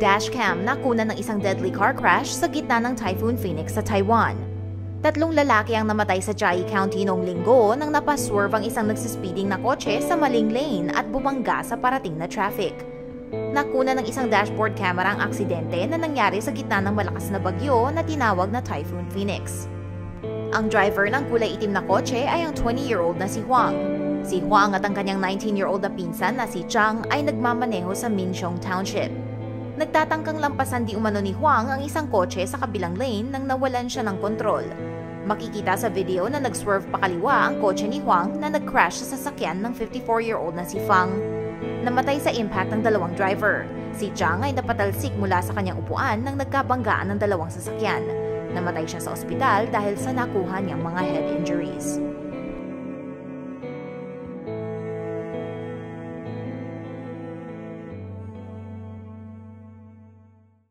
Dashcam nakuna ng isang deadly car crash sa gitna ng Typhoon Phoenix sa Taiwan. Tatlong lalaki ang namatay sa Chiayi County noong linggo nang napaswerve ang isang nagsispeeding na kotse sa maling lane at bumangga sa parating na traffic. Nakuna ng isang dashboard camera ang aksidente na nangyari sa gitna ng malakas na bagyo na tinawag na Typhoon Phoenix. Ang driver ng kulay itim na kotse ay ang 20-year-old na si Huang. Si Huang at ang kanyang 19-year-old na pinsan na si Chang ay nagmamaneho sa Minxiong Township. Nagtatangkang lampasan di umano ni Huang ang isang kotse sa kabilang lane nang nawalan siya ng kontrol. Makikita sa video na nag-swerve pakaliwa ang kotse ni Huang na nag-crash sa sasakyan ng 54-year-old na si Fang. Namatay sa impact ng dalawang driver. Si Chang ay napatalsik mula sa kanyang upuan nang nagkabanggaan ng dalawang sasakyan. Namatay siya sa ospital dahil sa nakuha niyang mga head injuries.